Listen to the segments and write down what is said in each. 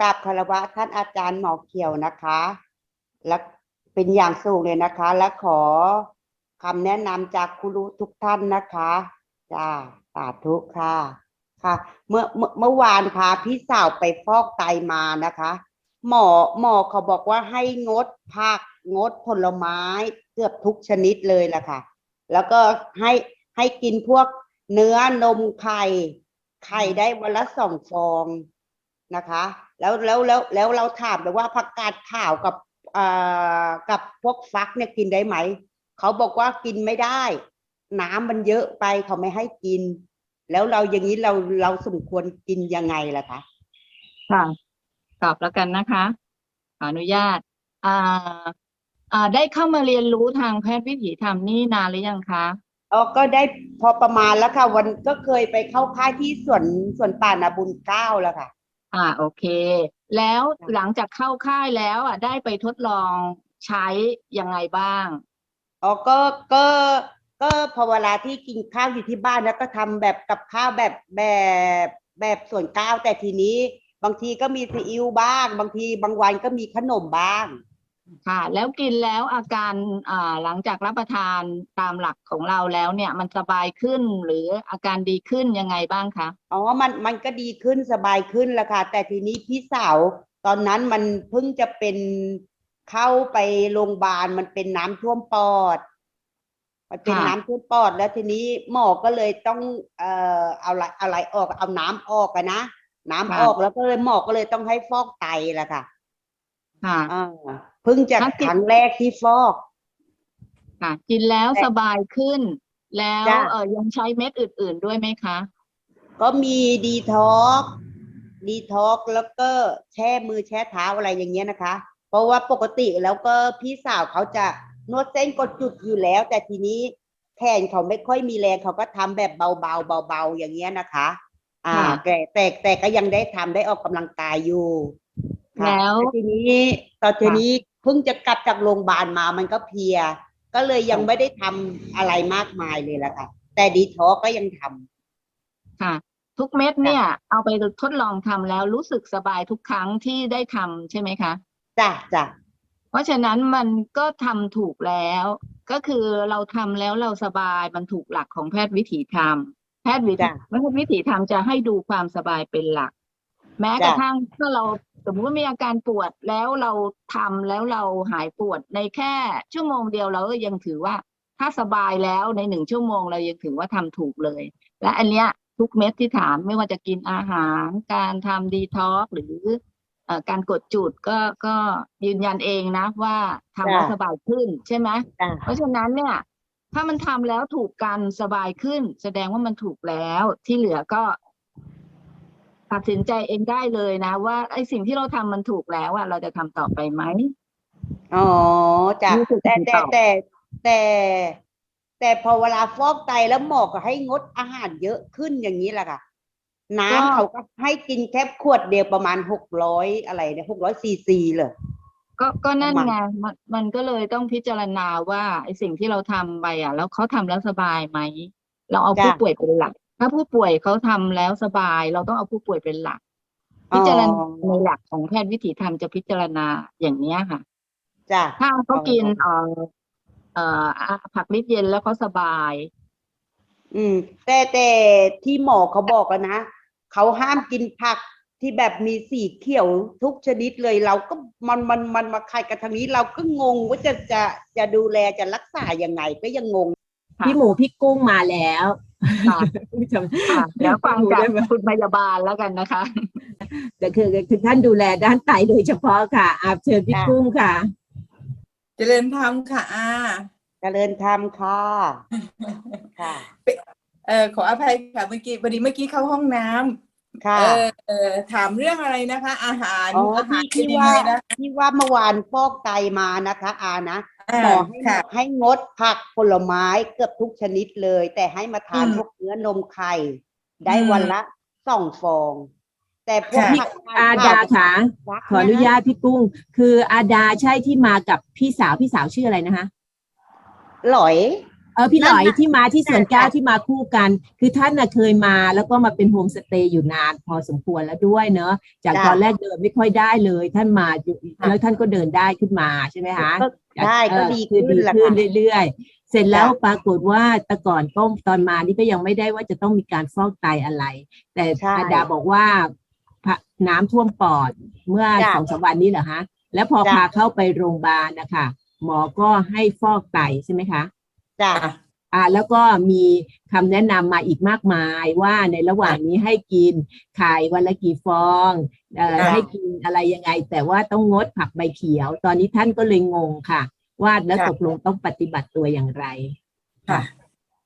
กราบคารวะท่านอาจารย์หมอเขียวนะคะ และเป็นอย่างสูงเลยนะคะ และขอคำแนะนำจากครูรู้ทุกท่านนะคะจ้าสาธุค่ะค่ะเมื่อเมื่อเมื่อวานพาพี่สาวไปฟอกไตมานะคะ หมอหมอเขาบอกว่าให้งดผักงดผลไม้เกือบทุกชนิดเลยล่ะค่ะ แล้วก็ให้ให้กินพวกเนื้อนมไข่ไข่ได้วันละสองฟองนะคะ แล้วแล้วแล้วแล้วเราถามไปว่าผักกาดขาวกับอ่ากับพวกฟักเนี่ยกินได้ไหม เขาบอกว่ากินไม่ได้ น้ำมันเยอะไปเขาไม่ให้กิน แล้วเราอย่างนี้เราเราสมควรกินยังไงล่ะคะค่ะ ตอบแล้วกันนะคะ ขออนุญาตอ่าอ่าได้เข้ามาเรียนรู้ทางแพทย์วิถีธรรมนี่นานหรือยังคะอ๋อก็ได้พอประมาณแล้วค่ะ วันก็เคยไปเข้าค่ายที่สวนสวนป่านาบุญเก้าแล้วค่ะ อ่าโอเค แล้วค่ะหลังจากเข้าค่ายแล้วอะได้ไปทดลองใช้ยังไงบ้าง อ๋อก็ก็ก็พอเวลาที่กินข้าวอยู่ที่บ้านแล้วก็ทำแบบกับข้าวแบบแบบแบบส่วนก้าวแต่ทีนี้ บางทีก็มีซีอิ๊วบ้าง บางทีบางวันก็มีขนมบ้าง ค่ะ แล้วกินแล้วอาการอ่าหลังจากรับประทานตามหลักของเราแล้วเนี่ย มันสบายขึ้นหรืออาการดีขึ้นยังไงบ้างคะอ๋อมันมันก็ดีขึ้นสบายขึ้นแล้วค่ะ แต่ทีนี้พี่สาวตอนนั้นมันเพิ่งจะเป็นเข้าไปโรงพยาบาลมันเป็นน้ำท่วมปอด มันเป็นค่ะน้ำท่วมปอด แล้วทีนี้หมอก็เลยต้องเอ่อเอาอะไรอะไรออกเอาน้ำออกอะนะน้ำออกแล้วก็เลยหมอก็เลยต้องให้ฟอกไตแหละค่ะค่ะอ่า เพิ่งจะถ้ากินครั้งแรกที่ฟอก ค่ะ กินแล้วแต่สบายขึ้น แล้วจ้ะ เออยังใช้เม็ดอื่น ๆด้วยไหมคะ ก็มีดีท็อกดีท็อกแล้วก็แช่มือแช่เท้าอะไรอย่างเงี้ยนะคะ เพราะว่าปกติแล้วก็พี่สาวเขาจะนวดเส้นกดจุดอยู่แล้ว แต่ทีนี้แขนเขาไม่ค่อยมีแรงเขาก็ทำแบบเบาๆเบาๆอย่างเงี้ยนะคะ อ่าค่ะ แต่แต่แต่ก็ยังได้ทำได้ออกกำลังกายอยู่ค่ะแล้ว ทีนี้ตอนทีนี้เพิ่งจะกลับจากโรงพยาบาลมามันก็เพลีย ก็เลยยังไม่ได้ทำอะไรมากมายเลยละค่ะ แต่ดีท็อกก็ยังทำค่ะ ทุกเม็ดเนี่ย เอาไปทดลองทำแล้วรู้สึกสบายทุกครั้งที่ได้ทำใช่ไหมคะจ้ะจ้ะเพราะฉะนั้นมันก็ทำถูกแล้ว ก็คือเราทำแล้วเราสบายมันถูกหลักของแพทย์วิถีธรรม แพทย์วิถีจ้ะแพทย์วิถีธรรมจะให้ดูความสบายเป็นหลัก แม้กจ้ะระทั่งถ้าเรา สมมติว่ามีอาการปวดแล้วเราทำแล้วเราหายปวดในแค่ชั่วโมงเดียวเราก็ยังถือว่า ถ้าสบายแล้วในหนึ่งชั่วโมงเรายังถือว่าทำถูกเลย และอันเนี้ยทุกเม็ดที่ถามไม่ว่าจะกินอาหาร การทำดีท็อกหรือเอ่อการกดจุดก็ก็ยืนยันเองนะว่าทำแล้วจ้ะสบายขึ้นใช่ไหมจ้ะเพราะฉะนั้นเนี่ย ถ้ามันทำแล้วถูกกันสบายขึ้น แสดงว่ามันถูกแล้วที่เหลือก็ ตัดสินใจเองได้เลยนะ ว่าไอ้สิ่งที่เราทำมันถูกแล้วอะเราจะทำต่อไปไหม อ๋อจ้ะรู้สึกแต่ดีแต่ต่อ แต่แต่ แต่พอเวลาฟอกไตแล้วหมอก็ให้งดอาหารเยอะขึ้นอย่างนี้แหละค่ะ น้ำเขาก็ให้กินแค่ขวดเดียวประมาณหกร้อยอะไรเนี่ยหกร้อยซีซีเลย ก็ก็นั่นประมาณไงมันมันก็เลยต้องพิจารณาว่าไอ้สิ่งที่เราทำไปอะ แล้วเขาทำแล้วสบายไหม เราเอาผู้ป่วยเป็นหลัก ถ้าผู้ป่วยเขาทำแล้วสบาย เราต้องเอาผู้ป่วยเป็นหลัก พิจารณาในหลักของแพทย์วิถีธรรมจะพิจารณาอย่างเนี้ยค่ะจ้ะถ้าเขาอ๋อกินเอ่อเอ่ออะผักลิดเย็นแล้วเขาสบาย อืม แต่แต่ที่หมอเขาบอกแล้วนะเขาห้ามกินผักที่แบบมีสีเขียวทุกชนิดเลยเราก็มันมันมันมาขัดกันทางนี้ เราก็งงว่าจะจะจะดูแลจะรักษายังไงก็ยังงงค่ะพี่หมูพี่กุ้งมาแล้ว ค่ะผู้ชมค่ะเดี๋ยวฟังจากได้ไหมคุณพยาบาลแล้วกันนะคะ แต่คือคือท่านดูแลด้านไตโดยเฉพาะค่ะ อาเชิญพี่ค่ะกุ้งค่ะ เจริญธรรมค่ะอาเจริญธรรมค่ะค่ะเออขออภัยค่ะเมื่อกี้พอดีเมื่อกี้เข้าห้องน้ำค่ะเออเออถามเรื่องอะไรนะคะ อาหารอ๋ออาหารที่เป็นที่ยังว่าไงนะที่ว่าเมื่อวานฟอกไตมานะคะ อานะ อ่าหมอให้ค่ะให้งดผักผลไม้เกือบทุกชนิดเลย แต่ให้มาทานอืมพวกเนื้อนมไข่ได้อืมวันละสองฟอง แต่พวกค่ะผักอาดาค่ะฟักขออนุญาตพี่กุ้ง คืออาดาใช่ที่มากับพี่สาวพี่สาวชื่ออะไรนะคะหลอย เออพี่หลอยนั่นน่ะที่มาที่สวนแก้วค่ะที่มาคู่กัน คือท่านน่ะเคยมาแล้วก็มาเป็นโฮมสเตย์อยู่นานพอสมควรแล้วด้วยเนอะจากจ้ะตอนแรกเดินไม่ค่อยได้เลย ท่านมาอยู่แล้วท่านก็เดินได้ขึ้นมาใช่ไหมคะก็ได้ก็เออดีคือขึ้นดีแหละขึ้นค่ะเรื่อยๆ เสร็จแล้วจ้ะปรากฏว่าแต่ก่อนก็ตอนมานี่ก็ยังไม่ได้ว่าจะต้องมีการฟอกไตอะไร แต่ใช่อาดาบอกว่าพะน้ำท่วมปอดเมื่อจ้ะสองสามวันนี้เหรอฮะแล้วพอจ้ะพาเข้าไปโรงพยาบาลนะคะหมอก็ให้ฟอกไตใช่ไหมคะ จ้ะอ่าแล้วก็มีคำแนะนำมาอีกมากมายว่าในระหว่างนี้ให้กินไข่วันละกี่ฟองเอ่อค่ะให้กินอะไรยังไง แต่ว่าต้องงดผักใบเขียว ตอนนี้ท่านก็เลยงงค่ะ ว่าแล้วตกลงต้องปฏิบัติตัวอย่างไรค่ะ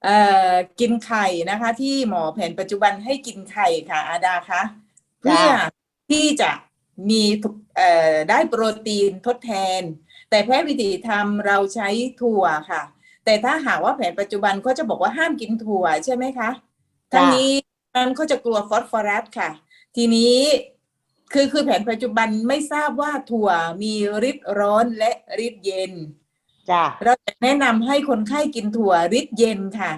เอ่อกินไข่นะคะ ที่หมอแผนปัจจุบันให้กินไข่ค่ะอาดาคะเพื่อที่จะมีเอ่อได้โปรตีนทดแทน แต่แพทย์วิถีธรรมเราใช้ถั่วค่ะ แต่ถ้าหากว่าแผนปัจจุบันเขาจะบอกว่าห้ามกินถั่วใช่ไหมคะทั้งนี้นั้นเขาจะกลัวฟอสฟอรัสค่ะ ทีนี้คือคือแผนปัจจุบันไม่ทราบว่าถั่วมีฤทธิ์ร้อนและฤทธิ์เย็นจ้ะเราจะแนะนำให้คนไข้กินถั่วริดเย็นค่ะ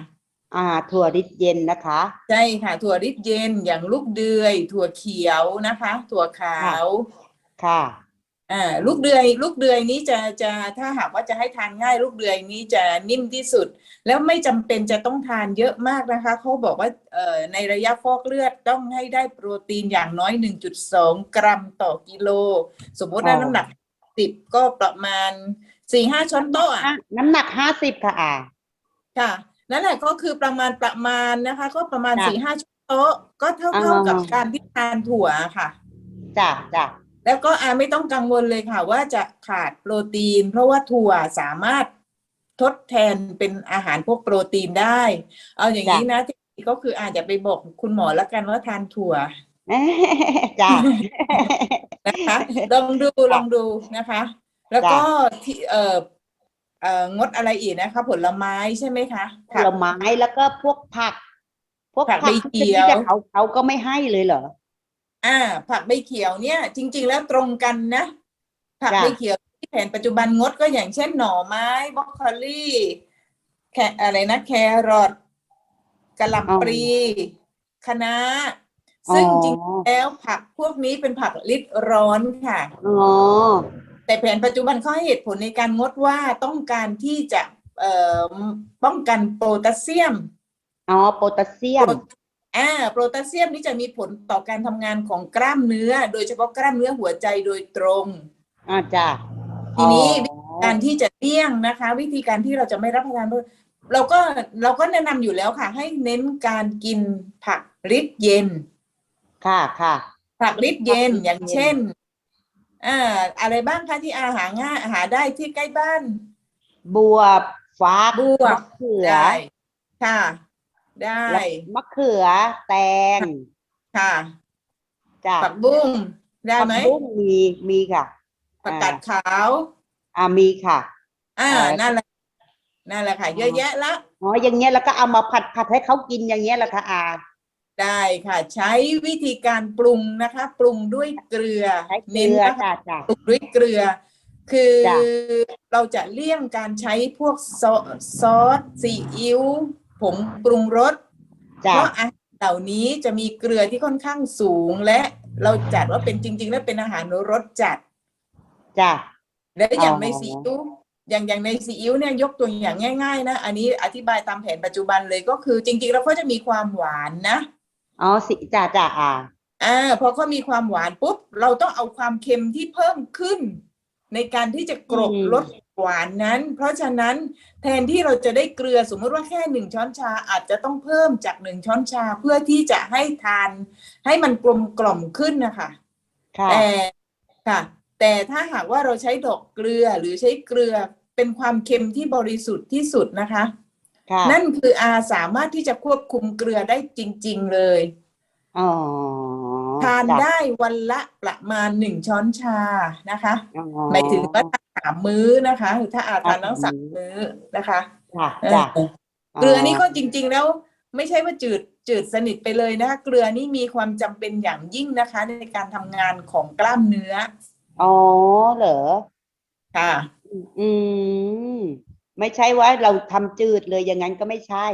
อ่า ถั่วริดเย็นนะคะ ใช่ค่ะ ถั่วริดเย็นอย่างลูกเดือย ถั่วเขียวนะคะ ถั่วขาว ค่ะอ่า ลูกเดือยลูกเดือยนี้จะจะถ้าหากว่าจะให้ทานง่าย ลูกเดือยนี้จะนิ่มที่สุด แล้วไม่จำเป็นจะต้องทานเยอะมากนะคะเขาบอกว่าเอ่อในระยะฟอกเลือดต้องให้ได้โปรตีนอย่างน้อย 1.2 กรัมต่อกิโล สมมติว่าอ๋อน้ำหนักสิบก็ประมาณสี่ห้าช้อนโต๊ะอะอะน้ำหนักห้าสิบค่ะอ่าค่ะนั่นแหละก็คือประมาณประมาณนะคะ ก็ประมาณจ้ะสี่ห้าช้อนโต๊ะก็เท่าอ่าเท่ากับการที่ทานถั่วค่ะจ้ะจ้ะ แล้วก็อาไม่ต้องกังวลเลยค่ะ ว่าจะขาดโปรตีน เพราะว่าถั่วสามารถทดแทนเป็นอาหารพวกโปรตีนได้ เอาอย่างนี้นะที่ก็คืออาจจะไปบอกคุณหมอแล้วกันว่าทานถั่วจ้ะนะคะลองดูลองดูนะคะ แล้วก็ที่เอ่อเอ่องดอะไรอีกนะคะ ผลไม้ใช่ไหมคะผลไม้แล้วก็พวกผัก พวกผักใบเขียวที่เขาเขาก็ไม่ให้เลยเหรอ อ่า ผักใบเขียวเนี่ย จริง ๆ แล้วตรงกันนะ ผักจ้ะใบเขียวที่แผนปัจจุบันงดก็อย่างเช่นหน่อไม้บรอกโคลีแคอะไรนะแครอทกะหล่ำปลีคะน้าซึ่งจริงอ๋อแล้วผักพวกนี้เป็นผักลิดร้อนค่ะอ๋อแต่แผนปัจจุบันเขาให้เหตุผลในการงดว่าต้องการที่จะเอ่อป้องกันโพแทสเซียม อ๋อ โพแทสเซียม อ่าโพแทสเซียมนี่จะมีผลต่อการทำงานของกล้ามเนื้อ โดยเฉพาะกล้ามเนื้อหัวใจโดยตรง อ่าจ้ะทีนี้อ๋อการที่จะเลี่ยงนะคะ วิธีการที่เราจะไม่รับประทานด้วยเราก็เราก็แนะนำอยู่แล้วค่ะ ให้เน้นการกินผักริดเย็น ค่ะค่ะ ผักริดเย็นผักริดเย็น อย่างเช่นอ่าอะไรบ้างคะที่อาหารง่ายหาได้ที่ใกล้บ้าน บวบฟักบวบ มะเขือ ได้ค่ะ ได้แล้วมะเขือแตงค่ะจ้ะผักบุ้งได้ไหมผักบุ้งมีมีค่ะผักกาดขาว อ่ามีค่ะ อ่าเอ่อนั่นแหละนั่นแหละค่ะ เยอะแยะละอ๋ออย่างเงี้ยแล้วก็เอามาผัดผัดให้เขากินอย่างเงี้ยแหละค่ะอาได้ค่ะ ใช้วิธีการปรุงนะคะ ปรุงด้วยเกลือใช้เกเน้นลือนะคะจ้ะจ้ะปรุงด้วยเกลือ คือจ้ะเราจะเลี่ยงการใช้พวกซอซอสซีอิ๊ว ผงปรุงรสเพจ้ะราะอาหารเหล่านี้จะมีเกลือที่ค่อนข้างสูง และเราจัดว่าเป็นจริง ๆ แล้วเป็นอาหารรสจัด จ้ะ และอย่างอ๋อในซีอิ๊วอย่างอย่างในซีอิ๊วเนี่ยยกตัวอย่างง่าย ๆ นะ อันนี้อธิบายตามแผนปัจจุบันเลยก็คือจริง ๆ แล้วเขาจะมีความหวานนะอ๋อสิจ้ะจ้ะอาอ่าพอเขามีความหวานปุ๊บ เราต้องเอาความเค็มที่เพิ่มขึ้น ในการที่จะกลบลด หวานนั้น เพราะฉะนั้นแทนที่เราจะได้เกลือสมมติว่าแค่หนึ่งช้อนชาอาจจะต้องเพิ่มจากหนึ่งช้อนชาเพื่อที่จะให้ทาน ให้มันกลมกล่อมขึ้นนะคะค่ะแต่ค่ะ แต่ถ้าหากว่าเราใช้ดอกเกลือหรือใช้เกลือเป็นความเค็มที่บริสุทธิ์ที่สุดนะคะ ค่ะนั่นคืออาสามารถที่จะควบคุมเกลือได้จริง ๆ เลย อ๋อ ทานจ้ะได้วันละประมาณหนึ่งช้อนชานะคะอ๋อหมายถึงว่าทานสามมื้อนะคะหรือถ้าอาทานอ่าทั้งสามมื้อนะคะค่ะเออจ้ะเกลือนี่ก็จริง ๆ แล้วไม่ใช่ว่าจืดจืดสนิทไปเลยนะคะเกลือนี่มีความจำเป็นอย่างยิ่งนะคะ ในการทำงานของกล้ามเนื้ออ๋อเหรอค่ะ อืมไม่ใช่ว่าเราทำจืดเลยอย่างนั้นก็ไม่ใช่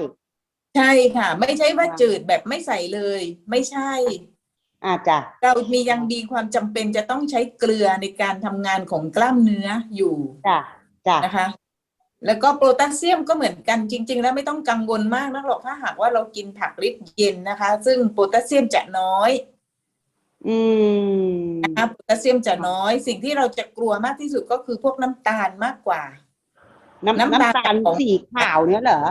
ใช่ค่ะ ไม่ใช่ว่าจืดแบบไม่ใส่เลย ไม่ใช่ อาจ้ะเรามียังมีความจำเป็นจะต้องใช้เกลือในการทำงานของกล้ามเนื้ออยู่จ้ะจ้ะนะคะ แล้วก็โพแทสเซียมก็เหมือนกันจริง ๆ แล้วไม่ต้องกังวลมากนักหรอกถ้าหากว่าเรากินผักริดเย็นนะคะ ซึ่งโพแทสเซียมจะน้อย อืมนะคะโพแทสเซียมจะน้อย สิ่งที่เราจะกลัวมากที่สุดก็คือพวกน้ำตาลมากกว่า น้ำน้ำน้ำตาลตาลของสีขาวเนี่ยเหรอ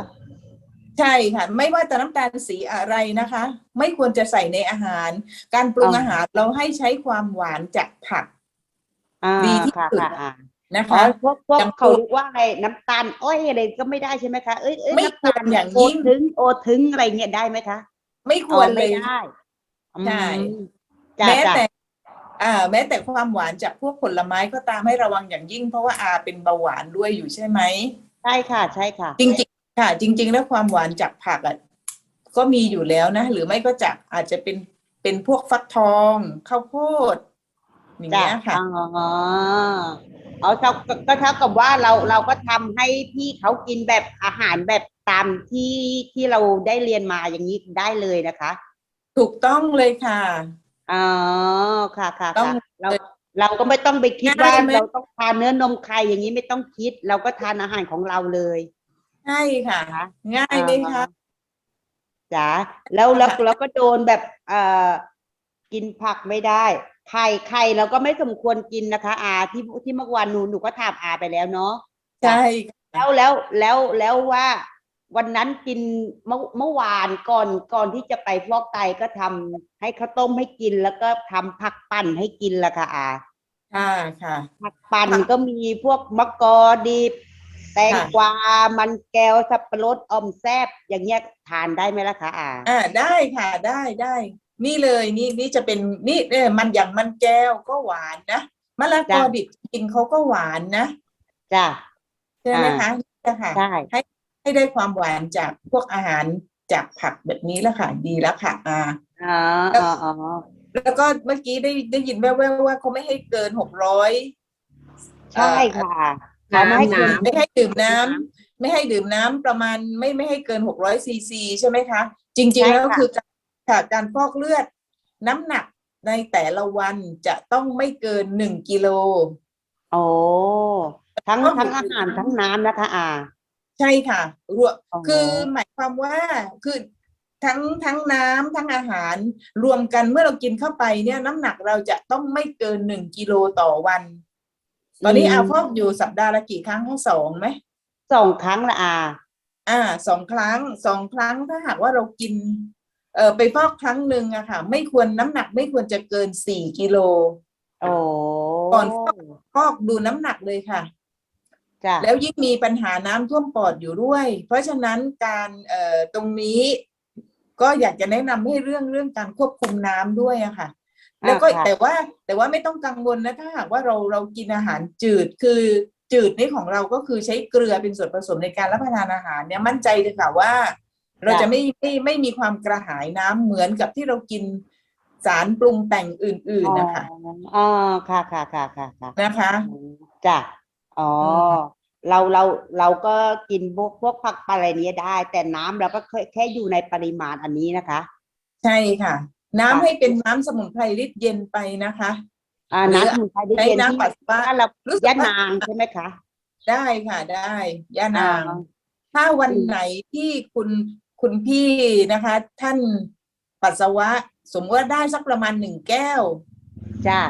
ใช่ค่ะ ไม่ว่าจะน้ำตาลสีอะไรนะคะ ไม่ควรจะใส่ในอาหาร การปรุงอ๋อออาหารเราให้ใช้ความหวานจากผัก อ่าดีที่ค่ะสุด ค่ะอ่านะอ๋อคะพวกพวกอย่างเขาเรียกว่าอะไรน้ำตาลอ้อยอะไรก็ไม่ได้ใช่ไหมคะเอ้ยเอ้ยไม่น้ำตาลควรอย่างโอยิ่งทึงโอทึงอะไรเงี้ยได้ไหมคะไม่ควรอ๋อเลไม่ย ได้ใช่อืมจ้ะแม้จ้ะแต่อ่าแม้แต่ความหวานจากพวกผลไม้ก็ตามให้ระวังอย่างยิ่ง เพราะว่าอาเป็นเบาหวานด้วยอยู่ใช่ไหม ใช่ค่ะ ใช่ค่ะ จริงๆ ค่ะ จริง ๆ แล้วความหวานจากผักอะก็มีอยู่แล้วนะ หรือไม่ก็จากอาจจะเป็นเป็นพวกฟักทองข้าวโพดอย่างจ้ะเงี้ยค่ะ อ๋อเอาเท่าก็ก็เท่ากับว่าเราเราก็ทำให้พี่เขากินแบบอาหารแบบตามที่ที่เราได้เรียนมาอย่างนี้ได้เลยนะคะ ถูกต้องเลยค่ะ อ๋อค่ะค่ะต้องค่ะเราเราก็ไม่ต้องไปคิดง่ายว่าไหม เราต้องทานเนื้อนมไข่อย่างนี้ไม่ต้องคิด เราก็ทานอาหารของเราเลย ใช่ค่ะนะคะง่ายไหมคะจ๋าแล้วแล้วค่ะเราก็โดนแบบเอ่อกินผักไม่ได้ไข่ไข่เราก็ไม่สมควรกินนะคะ อาที่ที่เมื่อวานหนูหนูก็ถามอาไปแล้วเนาะใช่ค่ะแล้วแล้วแล้วแล้วว่า วันนั้นกินเมื่อเมื่อวานก่อนก่อนที่จะไปฟอกไตก็ทำให้ข้าวต้มให้กินแล้วก็ทำผักปั่นให้กินละค่ะอาค่ะค่ะผักปั่นค่ะก็มีพวกมะกอดิบ แตงค่ะกวา มันแก้วสับปะรดออมแซบอย่างเงี้ยทานได้ไหมล่ะคะอาอ่าได้ค่ะได้ได้ นี่เลยนี่นี่จะเป็นนี่เออมันอย่างมันแก้วก็หวานนะมะละกอดิบจริงเขาก็หวานนะจ้ะใช่ไหมคะนี่แหละค่ะใช่ให้ได้ความหวานจากพวกอาหารจากผักแบบนี้แล้วค่ะดีแล้วค่ะอ่าอ๋ออ๋ออ๋อแล้วก็เมื่อกี้ได้ได้ยินแว่วๆว่าเขาไม่ให้เกินหกร้อยใช่ค่ะ น้ำเขาไม่ให้กินน้ำ ไม่ให้ดื่มน้ำไม่ให้ดื่มน้ำประมาณไม่ไม่ให้เกินหกร้อยซีซีใช่ไหมคะ จริงๆแล้วคือการค่ะการฟอกเลือด น้ำหนักในแต่ละวันจะต้องไม่เกินหนึ่งกิโล โอ้ทั้งก็ทั้งคืออาหารทั้งน้ำนะคะอาใช่ค่ะรวมอ๋อคือหมายความว่าคือทั้งทั้งน้ำทั้งอาหารรวมกันเมื่อเรากินเข้าไปเนี่ยน้ำหนักเราจะต้องไม่เกินหนึ่งกิโลต่อวัน ตอนนี้อาฟอกอยู่สัปดาห์ละกี่ครั้งให้สองไหมสองครั้งละอา อ่าสองครั้งสองครั้งถ้าหากว่าเรากิน เออไปฟอกครั้งหนึ่งอะค่ะ ไม่ควรน้ำหนักไม่ควรจะเกินสี่กิโลโอ้ก่อนฟอกฟอกดูน้ำหนักเลยค่ะจ้ะแล้วยิ่งมีปัญหาน้ำท่วมปอดอยู่ด้วย เพราะฉะนั้นการเอ่อตรงนี้ ก็อยากจะแนะนำให้เรื่องเรื่องการควบคุมน้ำด้วยอะค่ะ แล้วก็อ่าค่ะแต่ว่าแต่ว่าไม่ต้องกังวลนะถ้าหากว่าเราเรากินอาหารจืดคือจืดนี่ของเราก็คือใช้เกลือเป็นส่วนผสมในการรับประทานอาหารเนี่ยมั่นใจเลยค่ะว่า เราจะไม่ไม่ไม่มีความกระหายน้ำเหมือนกับที่เรากินสารปรุงแต่งอื่น ๆนะคะอ๋อค่ะค่ะค่ะค่ะค่ะนะคะจ้ะอ๋ออมเราเราเราก็กินพวกพวกผักปลาอะไรเนี้ยได้ แต่น้ำเราก็แค่แค่อยู่ในปริมาณอันนี้นะคะ ใช่ค่ะ น้ำค่ะให้เป็นน้ำสมุนไพรลิตรเย็นไปนะคะ อ่าหรือน้ำสมุนไพรได้ใช้เย็นน้ำที่ปัสสาวะ ถ้าเรารู้สึกย่าว่านางใช่ไหมคะ ได้ค่ะได้ย่านาง อ่า ถ้าวันอืมไหนที่คุณคุณพี่นะคะ ท่านปัสสาวะ สมมติว่าได้สักประมาณหนึ่งแก้ว จ้ะ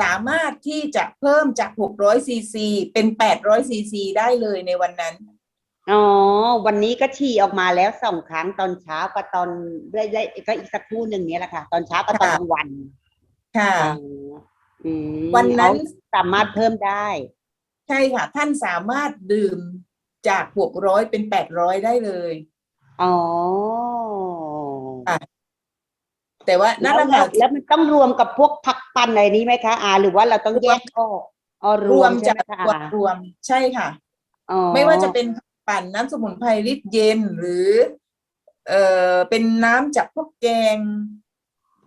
สามารถที่จะเพิ่มจาก 600ซีซีเป็น 800ซีซีได้เลยในวันนั้น อ๋อ วันนี้ก็ฉี่ออกมาแล้วสองครั้งตอนเช้ากับตอนได้ได้ก็อีกสักครู่หนึ่งเนี้ยแหละค่ะ ตอนเช้ากับตอนค่ะกลางวันค่ะอ๋ออืมวันนั้น เอาสามารถเพิ่มได้ ใช่ค่ะ ท่านสามารถดื่มจาก600เป็น800ได้เลย อ๋อค่ะแต่ว่านั่นแล้แหวละค่ะแล้วแล้วมันต้องรวมกับพวกผักปั่นอะไรนี้ไหมคะอาหรือว่าเราต้องแยกออกอ๋อรรววมมใช่จากไหมคะรวมอารวมใช่ค่ะ อ๋อ ไม่ว่าจะเป็น ปั่นน้ำสมุนไพรลิตรเย็นหรือ เอ่อเป็นน้ำจากพวกแกง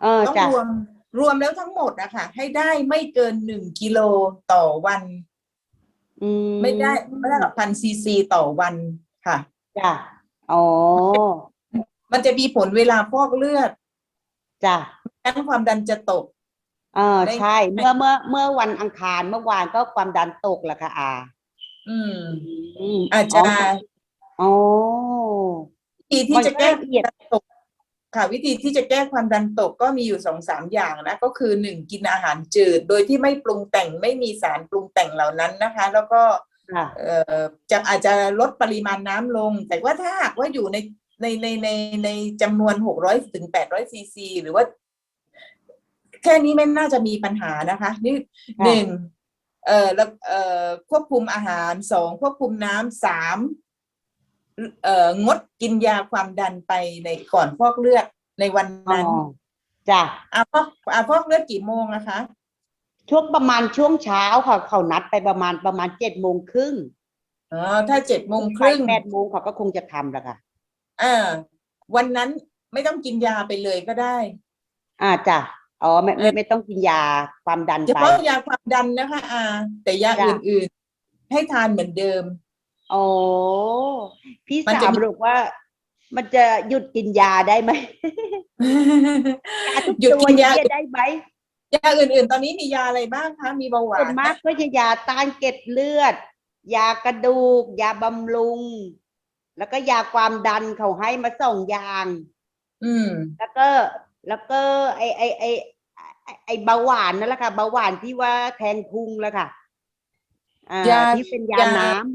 เออต้องจ้ะรวมรวมแล้วทั้งหมดอะค่ะให้ได้ไม่เกินหนึ่งกิโลต่อวัน อืมไม่ได้ไม่ได้หรอกพันซีซีต่อวันค่ะ จ้ะอ๋อมันจะมีผลเวลาฟอกเลือดจ้ะงั้นความดันจะตก เออได้ ใช่ เมื่อเมื่อเมื่อวันอังคารเมื่อวานก็ความดันตกแหละค่ะอา อืมอืมอาจจะอ๋อ วิธีที่มันจะก็แก้ละเอียด ความดันตก ค่ะ วิธีที่จะแก้ความดันตกก็มีอยู่สองสามอย่างนะ ก็คือหนึ่งกินอาหารจืด โดยที่ไม่ปรุงแต่งไม่มีสารปรุงแต่งเหล่านั้นนะคะ แล้วก็ ค่ะ เอ่อจะอาจจะลดปริมาณน้ำลง แต่ว่าถ้าหากว่าอยู่ในในในในในจำนวนหกร้อยถึงแปดร้อยซีซีหรือว่า แค่นี้ไม่น่าจะมีปัญหานะคะ นี่ค่ะ หนึ่ง เอ่อแล้วเอ่อควบคุมอาหารสองควบคุมน้ำสามเอ่องดกินยาความดันไปในก่อนฟอกเลือดในวันอ๋อนั้น จ้ะอาฟอกอาฟอกเลือดกี่โมงนะคะ ช่วงประมาณช่วงเช้าค่ะเขานัดไปประมาณประมาณเจ็ดโมงครึ่งอ๋อถ้าเจ็ดโมงครึ่งแปดโมงเขาก็คงจะทำแหละค่ะอ่าวันนั้นไม่ต้องกินยาไปเลยก็ได้ อ่าจ้ะ อ๋อไม่ไม่ไม่ต้องกินยาความดันเฉไป พาะยาความดันนะคะอ่าแต่ยาจ้ะ อื่นๆ ให้ทานเหมือนเดิม โอ้พี่มันสาจะวมี บอกว่า มันจะหยุดกินยาได้ไหมยาทุกหยุดตัวกินยาเนี่ยได้ไหมยาอื่นๆ ตอนนี้มียาอะไรบ้างคะมีเบาหวาส่วนนมากก็จะยาต้านเกล็ดเลือด ยากระดูก ยาบำรุง แล้วก็ยาความดันเขาให้มาสองอย่าง อืม แล้วก็ แล้วก็ไอไอไอไอ้ไอเบาหวานนั่นแหละค่ะเบาหวานที่ว่าแทงพุงแล้วค่ะอ่ายาที่เป็นยายา น้ำ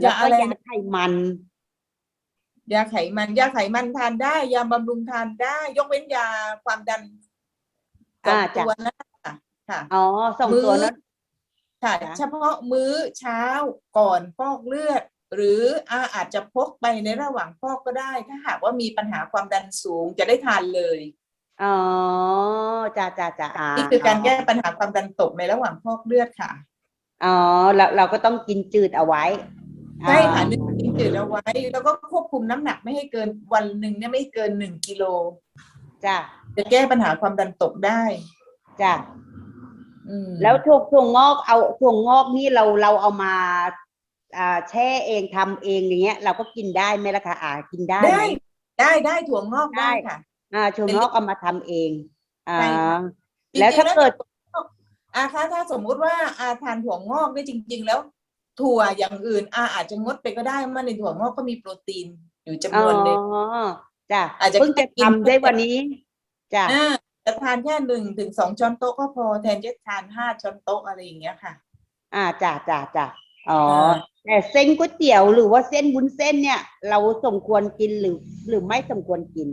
แล้วยาก็อะไรยาไขมัน ยาไขมันยาไขมันทานได้ ยาบำรุงทานได้ ยกเว้นยาความดันสองอ่าจ้ะ ตัวนะค่ะค่ะ อ๋อสองมื้อตัวนั้น ค่ะ จ้ะ เฉพาะมื้อเช้าก่อนฟอกเลือด หรืออาอาจจะพกไปในระหว่างฟอกก็ได้ ถ้าหากว่ามีปัญหาความดันสูงจะได้ทานเลย อ๋อจ้าจ้าจ้าอ่านี่คือการแก้ปัญหาความดันตกในระหว่างฟอกเลือดค่ะ อ๋อเราเราก็ต้องกินจืดเอาไว้ ใช่ค่ะอ่านึ่งกินจืดเอาไว้ แล้วก็ควบคุมน้ำหนักไม่ให้เกินวันหนึ่งเนี่ยไม่เกินหนึ่งกิโลจ้าจะแก้ปัญหาความดันตกได้จ้าอืมแล้วถั่วถั่วงอกเอาถั่วงอกนี่เราเราเอามาอ่า แช่เองทำเองอย่างเงี้ย เราก็กินได้ไหมล่ะคะอ่ากินได้ไหได้มได้ได้ถั่วงอกได้ได้ค่ะ อ่าถั่วงอกเอามาทำเองอ่าใช่ค่ะแล้วถ้าเกิดจริงๆอาคะถ้าสมมุติว่าอาทานถั่วงอกเนี่ยจริง ๆ แล้ว ถั่วอย่างอื่น อาอาจจะงดไปก็ได้เพราะในถั่วงอกก็มีโปรตีนอยู่จำอ๋นวนหนึ่งอจ้ะอาจจะเพิ่งจะกินทำได้วันนี้จ้ะอ่าจะทานแค่หนึ่งถึงสองช้อนโต๊ะก็พอแทนจะทานห้าช้อนโต๊ะอะไรอย่างเงี้ยค่ะ อ่าจ้ะจ้ะจ้ะ อ๋ออ่าแต่เส้นก๋วยเตี๋ยวหรือว่าเส้นวุ้นเส้นเนี่ย เราสมควรกินหรือ หรือไม่สมควรกิน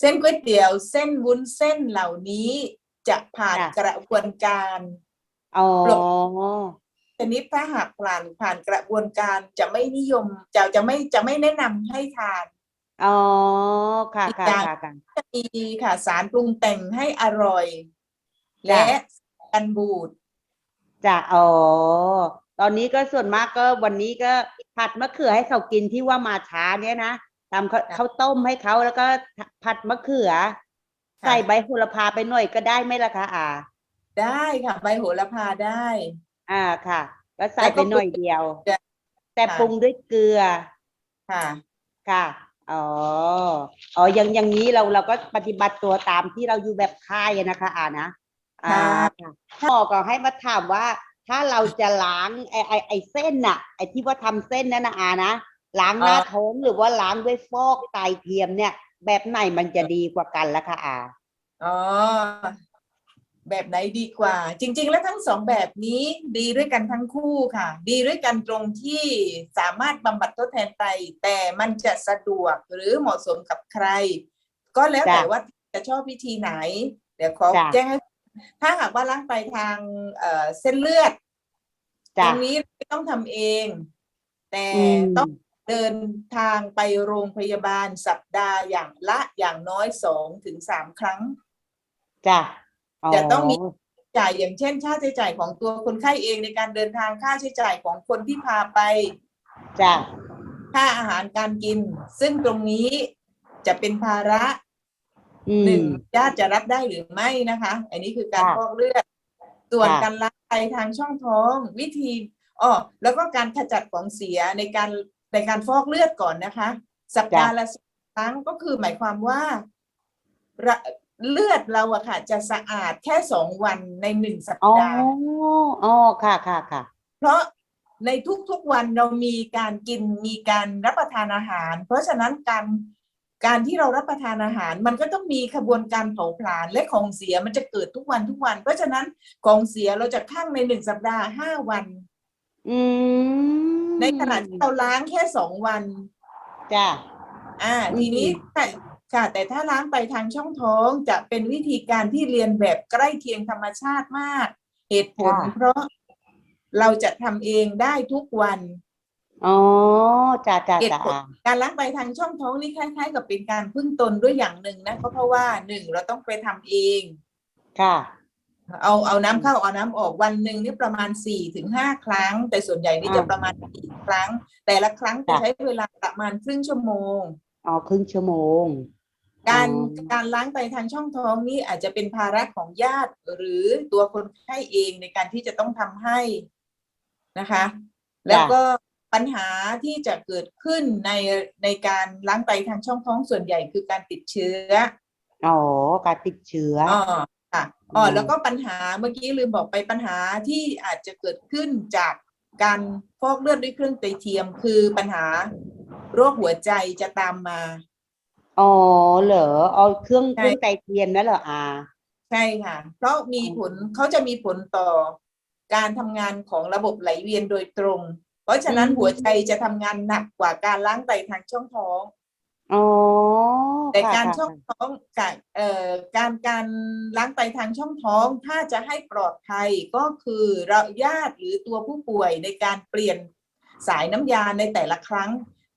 เส้นก๋วยเตี๋ยว เส้นวุ้นเส้นเหล่านี้จะผ่านจ้ะกระบวนการอ๋อปลดชนิดถ้าหากผ่านผ่านกระบวนการจะไม่นิยมจะจะไม่จะไม่แนะนำให้ทานอ๋อค่ะอีกค่ะอย่างค่ะค่ะจะมีค่ะสารปรุงแต่งให้อร่อยจ้ะและกันบูดจ้ะอ๋อ ตอนนี้ก็ส่วนมากก็วันนี้ก็ผัดมะเขือให้เขากินที่ว่ามาช้าเนี่ยนะทำข้าวข้าวต้มให้เขาแล้วก็ผัดมะเขือ ใส่ใบโหระพาไปหน่อยก็ได้ไหมล่ะคะอ่าได้ค่ะใบโหระพาได้ อ่าค่ะ ก็ใส่แล้วไปก็หน่อยเดียวจ้ะแต่ค่ะปรุงด้วยเกลือ ค่ะค่ะอ๋ออ๋ออย่างอย่างนี้เราเราก็ปฏิบัติตัวตามที่เราอยู่แบบค่ายอะนะคะอ่านะอ่าค่ะค่ะพ่อก็ให้มาถามว่า ถ้าเราจะล้างไอไอไอเส้นน่ะ ไอที่ว่าทำเส้นนั่นนะอานะล้างหน้าอ๋อท้องหรือว่าล้างด้วยฟอกไตเทียมเนี่ย แบบไหนมันจะดีกว่ากันล่ะคะอาอ๋อแบบไหนดีกว่า จริง ๆ แล้วทั้งสองแบบนี้ดีด้วยกันทั้งคู่ค่ะ ดีด้วยกันตรงที่สามารถบำบัดทดแทนไต แต่มันจะสะดวกหรือเหมาะสมกับใคร ก็แล้วแต่จ้ะว่าจะชอบวิธีไหน เดี๋ยวขอจ้ะแจ้งให้ ถ้าหากว่าล้างไปทางเอ่อเส้นเลือดตจ้ะรงนี้ไม่ต้องทำเอง แต่อืมต้องเดินทางไปโรงพยาบาลสัปดาห์อย่างละอย่างน้อยสองถึงสามครั้งจ้ะจะต้องมีจ่ายอย่างเช่น ค่าใช้จ่ายของตัวคนไข้เองในการเดินทางค่าใช้จ่ายของคนที่พาไปจ้ะค่าอาหารการกิน ซึ่งตรงนี้จะเป็นภาระอื หนึ่งมญาติจะรับได้หรือไม่นะคะ อันนี้คือการค่ะฟอกเลือด ส่วนค่ะการล้างไตทางช่องท้องวิธีอ๋อแล้วก็การขจัดของเสียในการในการฟอกเลือดก่อนนะคะ สัปดาห์ละสองครั้งก็คือหมายความว่าระเลือดเราอะค่ะ จะสะอาดแค่สองวันในหนึ่งสัปอ๋อดาห์อ๋อค่ะค่ะค่ะ เพราะในทุกๆวันเรามีการกินมีการรับประทานอาหาร เพราะฉะนั้นการ การที่เรารับประทานอาหาร มันก็ต้องมีขบวนการเผาผลาญและของเสียมันจะเกิดทุกวันทุกวัน เพราะฉะนั้นของเสียเราจะข้างในหนึ่งสัปดาห์ห้าวันอืมในขณะที่เราล้างแค่สองวันจ้ะอ่าอืมทีนี้แต่ค่ะ แต่ถ้าล้างไปทางช่องท้องจะเป็นวิธีการที่เรียนแบบใกล้เคียงธรรมชาติมาก เหตุผลเพราะเราจะทำเองได้ทุกวัน อ๋อจ้ะจ้ะเหตุจ้ะผลการล้างไปทางช่องท้องนี่คล้ายๆ กับเป็นการพึ่งตนด้วยอย่างหนึ่งนะก็เพราะว่าหนึ่งเราต้องไปทำเอง ค่ะ เอาเอาน้ำเข้าเอาน้ำออกวันหนึ่งนี่ประมาณสี่ถึงห้าครั้ง แต่ส่วนใหญ่นี่จะอ่าประมาณสี่ครั้ง แต่ละครั้งจะจ้ะ ใช้เวลาประมาณครึ่งชั่วโมง อ๋อครึ่งชั่วโมงการอ๋อการล้างไตทางช่องท้องนี่อาจจะเป็นภาระของญาติหรือตัวคนไข้เองในการที่จะต้องทำให้นะคะ แล้วก็ ปัญหาที่จะเกิดขึ้นในในการล้างไตทางช่องท้องส่วนใหญ่คือการติดเชื้ออ๋อการติดเชื้ออ๋อค่ะอ๋ออืมแล้วก็ปัญหาเมื่อกี้ลืมบอกไปปัญหาที่อาจจะเกิดขึ้นจากการฟอกเลือดด้วยเครื่องไตเทียม คือปัญหาโรคหัวใจจะตามมาอ๋อเหรอเอาเครื่องใช่เครื่องไตเทียมนั่นเหรออาใช่ค่ะ เพราะมีผลเขาจะมีผลต่อการทำงานของระบบไหลเวียนโดยตรง เพราะฉะนั้นหัวใจจะทำงานหนักกว่าการล้างไตทางช่องท้อง อ๋อแต่ค่ะการค่ะช่องท้องกับเอ่อการการล้างไตทางช่องท้อง ถ้าจะให้ปลอดภัยก็คือเราญาติหรือตัวผู้ป่วยในการเปลี่ยนสายน้ำยาในแต่ละครั้ง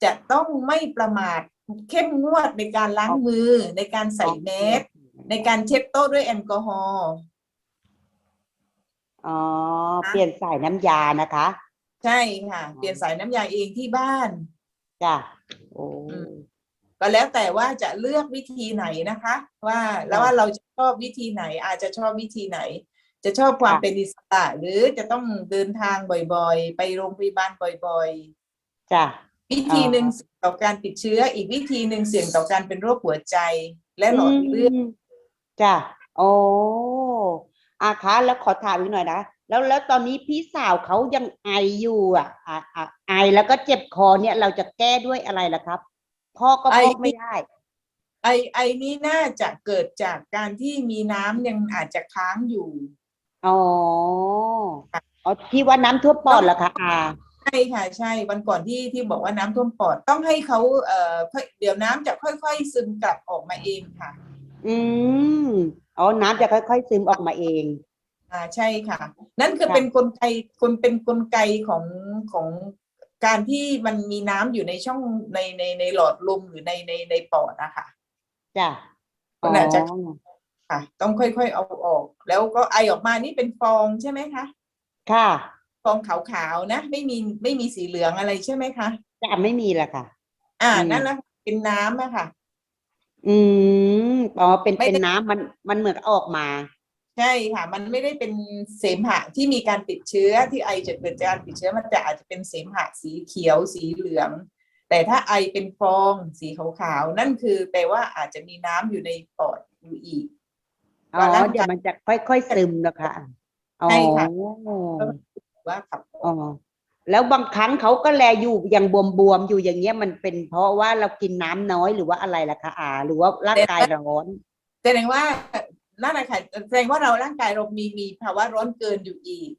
จะต้องไม่ประมาทเข้มงวดในการล้างมือ ในการใส่แมสในการเช็ดโต๊ะด้วยแอลกอฮอล์ อ๋อ เปลี่ยนสายน้ำยานะคะ ใช่ค่ะ เปลี่ยนสายน้ำยาเองที่บ้าน จ้ะโอ้อืม ก็แล้วแต่ว่าจะเลือกวิธีไหนนะคะ ว่าแล้วว่าเราจะชอบวิธีไหน อาจจะชอบวิธีไหน จะชอบความเป็นอิสระหรือจะต้องเดินทางบ่อยๆ ไปโรงพยาบาลบ่อยจ้ะ ๆ วิธีหนึ่งอ่าเสี่ยงต่อการติดเชื้อ อีกวิธีหนึ่งเสี่ยงต่อการเป็นโรคหัวใจ และหลอดเลือดมจ้ะโอ้อาคะแล้วขอถามอีกหน่อยนะ แล้วแล้วตอนนี้พี่สาวเขายังไออยู่อะอะอะไอแล้วก็เจ็บคอเนี่ยเราจะแก้ด้วยอะไรล่ะครับ พ่อก็ไอบอกไม่ได้ ไอไอนี้น่าจะเกิดจากการที่มีน้ำยังอาจจะค้างอยู่ อ๋ออ๋อที่ว่าน้ำท่วมปอดเหรอคะอาใช่ค่ะใช่วันก่อนที่ที่บอกว่าน้ำท่วมปอดต้องให้เขาเอ่อค่อยเดี๋ยวน้ำจะค่อยๆ ซึมกลับออกมาเองค่ะ อืมอ๋อน้ำจะค่อยๆซึมออกมาเอง อ่าใช่ค่ะ นั่นคือค่ะเป็นกลไกคนเป็นกลไกของของการที่มันมีน้ำอยู่ในช่องในในในหลอดลมหรือในในในปอดอะค่ะจ้ะมันอาจจะอ๋อค่ะ ต้องค่อยๆเอาออก แล้วก็ไอออกมานี่เป็นฟองใช่ไหมคะค่ะฟองขาวๆนะไม่มีไม่มีสีเหลืองอะไรใช่ไหมคะจะไม่มีละค่ะ อ่าอืมนั่นแหละค่ะเป็นน้ำอะค่ะ อืมอ๋อเป็นไม่เป็นได้น้ำมันมันเหมือนออกมา ใช่ค่ะ มันไม่ได้เป็นเสมหะที่มีการติดเชื้อที่ไอจะเกิดจากการติดเชื้อมันจะอาจจะเป็นเสมหะสีเขียวสีเหลือง แต่ถ้าไอเป็นฟองสีขาวๆนั่นคือแปลว่าอาจจะมีน้ำอยู่ในปอดอยู่อีกอ๋อว่าร่างกายเดี๋ยวมันจะค่อยๆซึมนะคะอ๋อใช่ค่ะว่าขับออ๋ออกแล้วบางครั้งเขาก็แลอยู่ยังบวมๆอยู่อย่างเงี้ยมันเป็นเพราะว่าเรากินน้ำน้อยหรือว่าอะไรล่ะคะอาหรือว่าร่างกายร้อนแสดงว่า นั่นแหละค่ะแสดงว่าเราร่างกายเรามีมีภาวะร้อนเกินอยู่อีก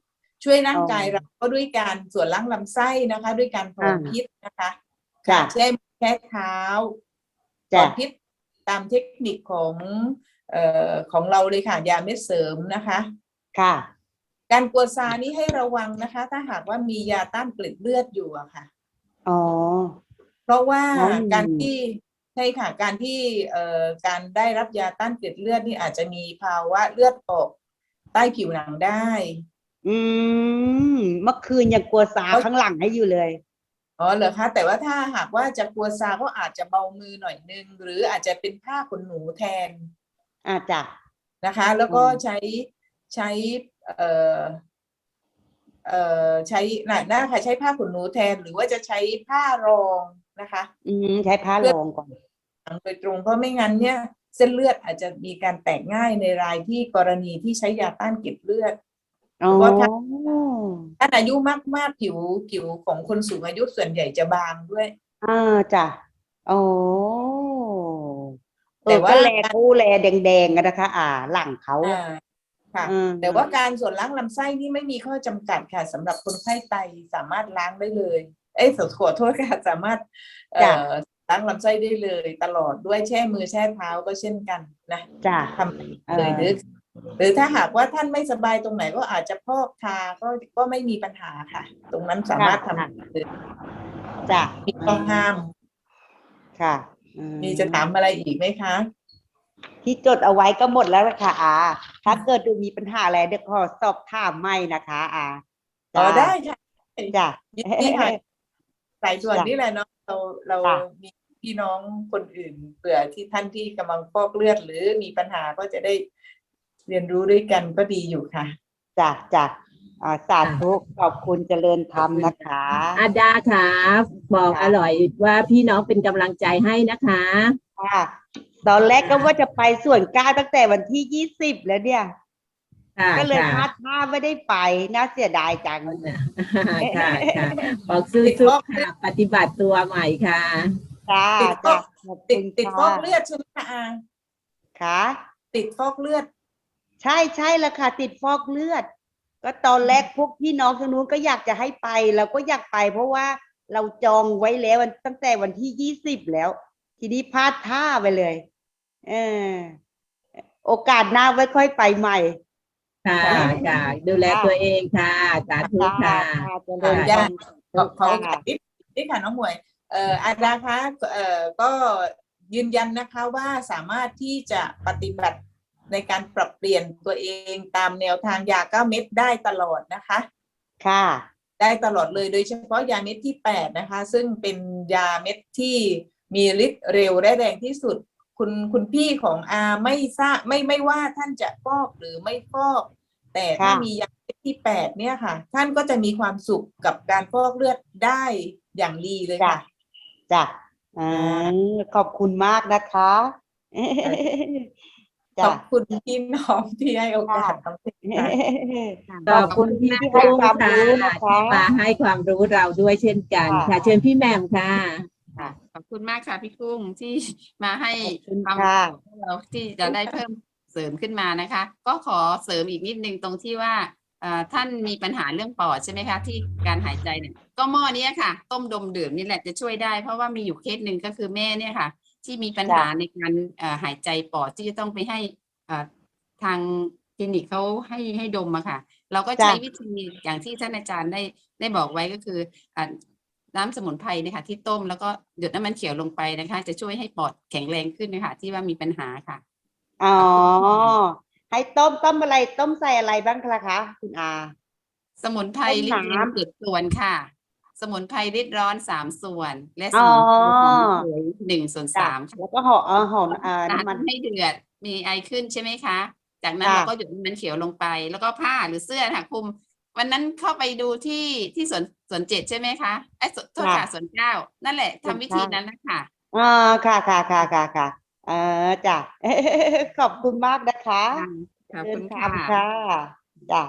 ช่วยร่างกายอ๋อเราก็ด้วยการส่วนล้างลำไส้นะคะ ด้วยการถอนอ่าพิษนะคะจ้ะค่ะเช่นแค่เท้าถจ้ะอนพิษตามเทคนิคของเอ่อของเราเลยค่ะยาเม็ดเสริมนะคะ ค่ะ การกลัวซานี้ให้ระวังนะคะ ถ้าหากว่ามียาต้านเกล็ดเลือดอยู่อะค่ะ อ๋อ เพราะว่าอืมการที่ ใช่ค่ะการที่เอ่อการได้รับยาต้านเกล็ดเลือดนี่อาจจะมีภาวะเลือดออกใต้ผิวหนังได้ อืมเมื่อคืนยังกลัวสาเพราะข้างหลังให้อยู่เลย อ๋อเหรอคะแต่ว่าถ้าหากว่าจะกลัวซาก็อาจจะเบามือหน่อยนึง หรืออาจจะเป็นผ้าขนหนูแทนอ่าจ้ะนะคะ แล้วก็อืม ใช้ใช้เอ่อเอ่อใช้หนาหน้าค่ะใช้ผ้าขนหนูแทน หรือว่าจะใช้ผ้ารองนะคะ อืมใช้ผ้ารองก่อน โดยตรง เพราะไม่งั้นเนี่ยเส้นเลือดอาจจะมีการแตกง่ายในรายที่กรณีที่ใช้ยาต้านเกล็ดเลือดอ๋อว่าถ้าถ้าอายุมากๆผิวผิวของคนสูงอายุส่วนใหญ่จะบางด้วยอ่าจ้ะโอ้แต่แต่ว่าว่าแลกู้แลแดงๆกันนะคะ อ่า หลังเขาอ่าค่ะอืมแต่ว่าการส่วนล้างลำไส้นี่ไม่มีข้อจำกัดค่ะสำหรับคนไข้ไตสามารถล้างได้เลย เอ้ยขอโทษค่ะสามารถเอ่อ ล้างลำไส้ได้เลยตลอดด้วยแช่มือแช่เท้าก็เช่นกันนะจ้ะทำเลยหรือหรือถ้าหากว่าท่านไม่สบายตรงไหนก็อาจจะพอกทาก็ก็ไม่มีปัญหาค่ะ ตรงนั้นสามารถทำเลยจ้ะมีข้อห้าม ค่ะอืมีจะถามอะไรอีกไหมคะ ที่จดเอาไว้ก็หมดแล้วล่ะค่ะอาถ้าเกิดดูมีปัญหาอะไรเดี๋ยวขอสอบถามไม่นะคะอาต่อจ้ะได้ค่ะจ้ะยินดีค่ะสายด่วนจ้ะนี่แหละเนาะเราเราจ้ะมี พี่น้องคนอื่นเผื่อที่ท่านที่กำลังฟอกเลือด หรือมีปัญหาก็จะได้เรียนรู้ด้วยกันก็ดีอยู่ค่ะจ้ะจ้ะอ่าสาธุขอบคุณเจริญธรรมนะคะอาดาครับบอกอร่อยว่าพี่น้องเป็นกำลังใจให้นะคะ ค่ะตอนแรกก็ว่าจะไปส่วนก้าวตั้งแต่วันที่ยี่สิบแล้วเนี่ย ค่ะก็เลยพค่ะลาดท่าไม่ได้ไปน่าเสียดายจัง ค่ะค่ะบอกซื้อซุปค่ะ ปฏิบัติตัวใหม่ค่ะ จ้าติดฟอจ้ากขอบติดคุณติดฟอกค่ะเลือดใช่ไหมคะอาค่ะ ติดฟอกเลือด ใช่ใช่แล้วค่ะ ติดฟอกเลือด ก็ตอนแรกพวกพี่น้องทางนู้นก็อยากจะให้ไปเราก็อยากไป เพราะว่าเราจองไว้แล้ววันตั้งแต่วันที่ยี่สิบแล้ว ทีนี้พลาดท่าไปเลยเออโอกาสหน้าไว้ค่อยไปใหม่ ค่ะค่ะดูแลตัวเองค่ะสาธุค่ะเจริญค่ะธรรมขอขอค่ะนิดนิดค่ะน้องหมวย เอ่ออาดาคะเอ่อก็ยืนยันนะคะว่าสามารถที่จะปฏิบัติในการปรับเปลี่ยนตัวเองตามแนวทางยาเก้าเม็ดได้ตลอดนะคะ ค่ะ ได้ตลอดเลยโดยเฉพาะยาเม็ดที่แปดนะคะ ซึ่งเป็นยาเม็ดที่มีฤทธิ์เร็วและแรงที่สุด คุณคุณพี่ของอาไม่ทราบไม่ไม่ว่าท่านจะฟอกหรือไม่ฟอก แต่ถ้าค่ะ มียาเม็ดที่แปดเนี่ยค่ะ ท่านก็จะมีความสุขกับการฟอกเลือดได้อย่างดีเลยจ้ะค่ะ จ้ะอ่าขอบคุณมากนะคะขจ้ะอบคุณพี่น้องที่ให้โอกาสน้องเพชรค่ะ ขอบคุณพี่ที่กุ้งให้ความค่ะรู้นะคะที่มาให้ความรู้เราด้วยเช่นกัน ค่ะ ค่ะ เชิญพี่แหม่มค่ะค่ะ ขอบคุณมากค่ะพี่กุ้งที่มาให้ขอบคุณความค่ะ รู้เราที่จะได้เพิ่มเสริมขึ้นมานะคะ ก็ขอเสริมอีกนิดนึงตรงที่ว่าเอ่อ ท่านมีปัญหาเรื่องปอดใช่ไหมคะ ที่การหายใจเนี่ยก็หม้อเนี้ยค่ะ ต้มดมดื่มนี่แหละจะช่วยได้ เพราะว่ามีอยู่เคสหนึ่งก็คือแม่เนี่ยค่ะ ที่มีปัญหาในการเอ่อหายใจปอดที่จะต้องไปให้เอ่อทางคลินิกเขาให้ให้ดมอะค่ะ เราก็ใช้จ้ะวิธีอย่างที่ท่านอาจารย์ได้ได้บอกไว้ก็คืออ่าน้ำสมุนไพรเนะคะที่ต้มแล้วก็หยดน้ำมันเขียวลงไปนะคะ จะช่วยให้ปอดแข็งแรงขึ้นนะคะที่ว่ามีปัญหาค่ะอ๋อ ให้ต้มต้มอะไรต้มใส่อะไรบ้างคะคะคุณอา สมุนไพรต้มลิตรน้ำร้อนเจ็ดส่วนค่ะ สมุนไพรลิตรร้อนสามส่วน และสอ๋อมุนไพรหอมระเหยหนึ่งส่วนจ้ะสามค่ะแล้วก็ห่อเออห่ออ่าน้น้ำมันำให้เดือดมีไอขึ้นใช่ไหมคะ จากนั้นค่ะเราก็หยดน้ำมันเขียวลงไป แล้วก็ผ้าหรือเสื้อค่ะคลุม วันนั้นเข้าไปดูที่ที่สวนสวนเจ็ดใช่ไหมคะไอ้ยสวนโทษค่ะสวนเก้านั่นแหละทำวิธีนั้นนะคะอ่าค่ะค่ะค่ะค่ะค่ะเออจ้ะ ขอบคุณมากนะคะขอบคุณเดินค่ะทางค่ะจ้ะ